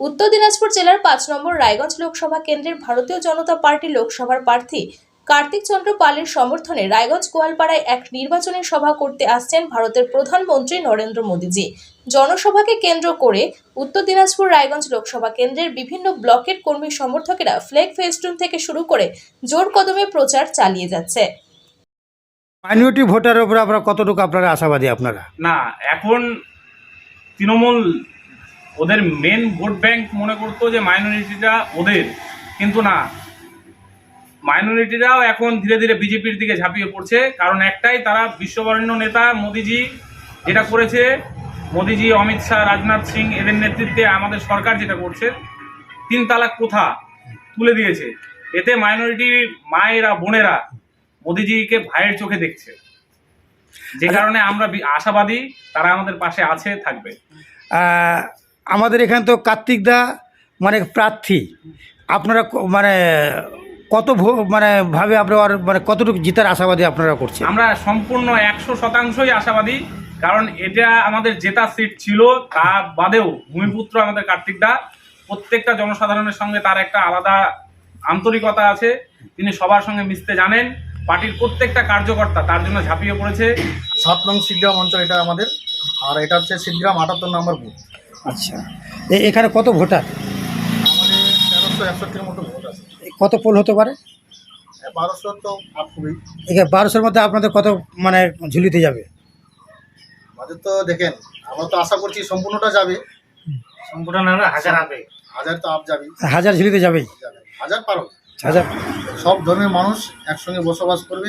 উত্তর দিনাজপুর জেলার পাঁচ নম্বর রায়গঞ্জ লোকসভা কেন্দ্রের ভারতীয় জনতা পার্টি লোকসভার প্রার্থী কার্তিক চন্দ্র পালের সমর্থনে রায়গঞ্জ গোয়ালপাড়ায় এক নির্বাচনী সভা করতে আসছেন ভারতের প্রধানমন্ত্রী নরেন্দ্র মোদীজি। জনসভাকে কেন্দ্র করে উত্তর দিনাজপুর রায়গঞ্জ লোকসভা কেন্দ্রের বিভিন্ন ব্লকের কর্মী সমর্থকেরা ফ্ল্যাগ ফেস্টুন থেকে শুরু করে জোর কদমে প্রচার চালিয়ে যাচ্ছে। মাইনরিটি ভোটারের উপরে আপনারা কতটুকু আপনারা আশাবাদী আপনারা? না এখন তৃণমূল ওদের মেন ভোট ব্যাংক মনে করতো যে মাইনরিটিটা ওদের, কিন্তু না। মাইনরিটিরাও এখন ধীরে ধীরে বিজেপির দিকে ঝাঁপিয়ে পড়ছে। কারণ একটাই তারা বিশ্ববরেণ্য নেতা মোদিজি, যেটা করেছে মোদিজি, অমিত শাহ, রাজনাথ সিং, এদের নেতৃত্বে আমাদের সরকার যেটা করছে, তিন তালাক প্রথা তুলে দিয়েছে। এতে মাইনরিটি মায়েরা, বোনেরা মোদিজিকে ভাইয়ের চোখে দেখছে। যে কারণে আমরা আশাবাদী তারা আমাদের পাশে আছে, থাকবে। আমাদের এখানে তো কার্তিক দা মানে প্রার্থী। আপনারা মানে কত মানে ভাবে আপনার মানে কতটুকু জিতার আশাবাদী আপনারা করছেন? আমরা সম্পূর্ণ একশো শতাংশই আশাবাদী কারণ এটা আমাদের জেতা সিট ছিল তা বাদেও ভূমিপুত্র আমাদের কার্তিক দা। প্রত্যেকটা জনসাধারণের সঙ্গে তার একটা আলাদা আন্তরিকতা আছে তিনি সবার সঙ্গে মিশতে জানেন পার্টির প্রত্যেকটা কার্যকর্তা তার জন্য ঝাঁপিয়ে পড়েছে। সাত নং শিবগ্রাম অঞ্চল এটা আমাদের আর এটা হচ্ছে শিবগ্রাম আটাত্তর নম্বর বুথ। আচ্ছা। এখানে কত ভোটার? আমাদের তেরোশো একষট্টির মতো ভোট আছে। কত পোল হতে পারে? বারোশো তো খুবই। এখানে বারোশোর মধ্যে আপনাদের কত মানে ঝুলিতে যাবে? আমাদের তো দেখেন আমরা তো আশা করছি সম্পূর্ণটা যাবে। সম্পূর্ণ না হাজার হবে। হাজার তো আপ যাবে হাজার ঝুলিতে যাবেই? যাবে। হাজার পারো। হাজার। সব ধর্মের মানুষ একসঙ্গে বসবাস করবে।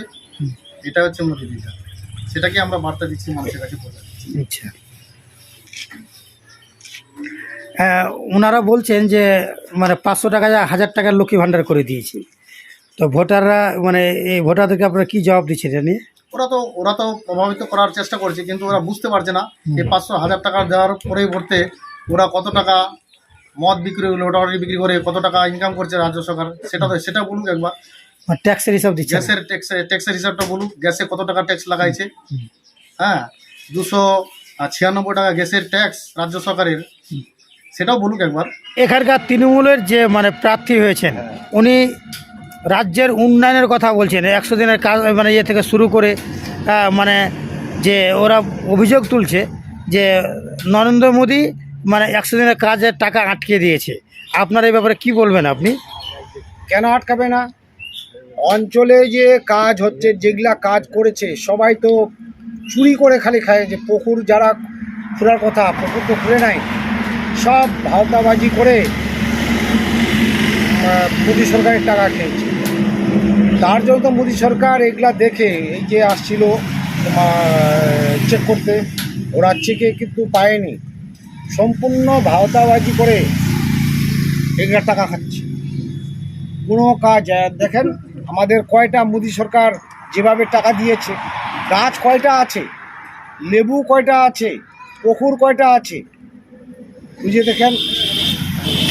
এটা হচ্ছে মোদী সেটাকে আমরা বার্তা দিচ্ছি মানুষের কাছে। আচ্ছা। ওনারা বলছেন যে মানে পাঁচশো টাকা যা হাজার টাকার লক্ষ্মী ভাণ্ডার করে দিয়েছি। তো ভোটাররা মানে এই ভোটারদেরকে আপনারা কী জবাব দিচ্ছেন এটা নিয়ে? ওরা তো ওরা তো প্রভাবিত করার চেষ্টা করছে কিন্তু ওরা বুঝতে পারছে না যে পাঁচশো হাজার টাকা দেওয়ার পরেই ভরতে ওরা কত টাকা মদ বিক্রি লোটারি বিক্রি করে কত টাকা ইনকাম করছে রাজ্য সরকার সেটা তো সেটা বলুক একবার। মানে ট্যাক্সের হিসাব দিচ্ছেন গ্যাসের ট্যাক্স ট্যাক্সের হিসাবটা বলুক গ্যাসে কত টাকা ট্যাক্স লাগাইছে। হ্যাঁ দুশো ছিয়ানব্বই টাকা গ্যাসের ট্যাক্স রাজ্য সরকারের। সেটাও বলুক একবার। এখানকার তৃণমূলের যে মানে প্রার্থী হয়েছেন উনি রাজ্যের উন্নয়নের কথা বলছেন একশো দিনের কাজ মানে ইয়ে থেকে শুরু করে মানে যে ওরা অভিযোগ তুলছে যে নরেন্দ্র মোদী মানে একশো দিনের কাজের টাকা আটকে দিয়েছে। আপনার এই ব্যাপারে কি বলবেন আপনি? কেন আটকাবে না? অঞ্চলে যে কাজ হচ্ছে যেগুলা কাজ করেছে সবাই তো চুরি করে খালি খায় যে পুকুর যারা খোলার কথা পুকুর তো খুলে নাই। সব ভাওতাবাজি করে মোদী সরকারের টাকা খেয়েছে। তার জন্য তো মোদী সরকার এগুলা দেখে এই যে আসছিল চেক করতে, ওরা চেকে কিন্তু পায়নি। সম্পূর্ণ ভাওতাবাজি করে এগুলা টাকা খাচ্ছে। কোনো কাজ, দেখেন, আমাদের কয়টা মোদী সরকার যেভাবে টাকা দিয়েছে, গাছ কয়টা আছে, লেবু কয়টা আছে পুকুর কয়টা আছে বুঝে দেখেন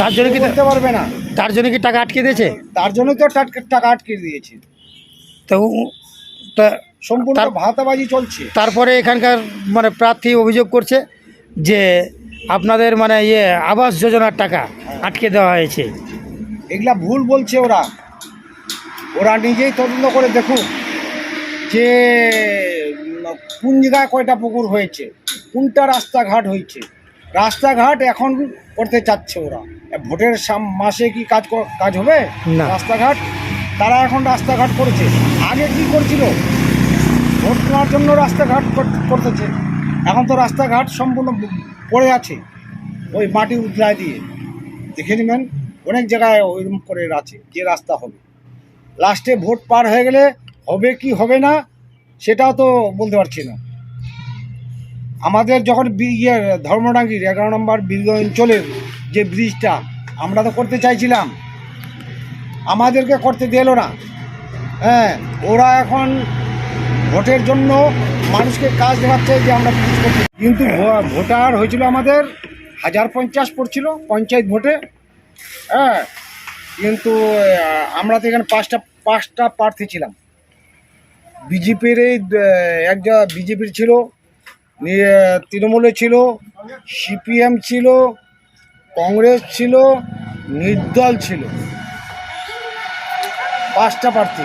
তার জন্য কি করতে পারবে না। তার জন্য কি টাকা আটকে দিয়েছে? তার জন্য তো টাকা আটকে দিয়েছে। তো সম্পূর্ণ ভাতাবাজি চলছে। তারপরে এখানকার মানে প্রার্থী অভিযোগ করছে যে আপনাদের মানে ইয়ে আবাস যোজনার টাকা আটকে দেওয়া হয়েছে। এগুলা ভুল বলছে ওরা। ওরা নিজেই তদন্ত করে দেখুক যে কোন জায়গায় কয়টা পুকুর হয়েছে কোনটা রাস্তাঘাট হয়েছে। রাস্তাঘাট এখন করতে চাচ্ছে ওরা। ভোটের সাম- মাসে কি কাজ কাজ হবে? না। রাস্তাঘাট তারা এখন রাস্তাঘাট করেছে। আগে কি করছিল? ভোট নেওয়ার জন্য রাস্তাঘাট কর- করতেছে। এখন তো রাস্তাঘাট সম্পূর্ণ পড়ে আছে ওই মাটি উতলায় দিয়ে। দেখে নেবেন অনেক জায়গায় ওইরকম করে আছে যে রাস্তা হবে। লাস্টে ভোট পার হয়ে গেলে হবে কি হবে না সেটাও তো বলতে পারছি না। আমাদের যখন ইয়ে ধর্মডাঙ্গির এগারো নম্বর ব্রিজ অঞ্চলের যে ব্রিজটা আমরা তো করতে চাইছিলাম। আমাদেরকে করতে দিল না। হ্যাঁ ওরা এখন ভোটের জন্য মানুষকে কাজ দেখাচ্ছে যে আমরা ব্রিজ করতে কিন্তু ভোটার হয়েছিল আমাদের হাজার পঞ্চাশ পড়ছিল পঞ্চায়েত ভোটে। হ্যাঁ কিন্তু আমরা তো এখানে পাঁচটা পাঁচটা প্রার্থী ছিলাম। বিজেপির এই আহ, এক যা বিজেপির ছিল নিয়ে তৃণমূলের ছিল সিপিএম ছিল কংগ্রেস ছিল নির্দল ছিল। পাঁচটা প্রার্থী।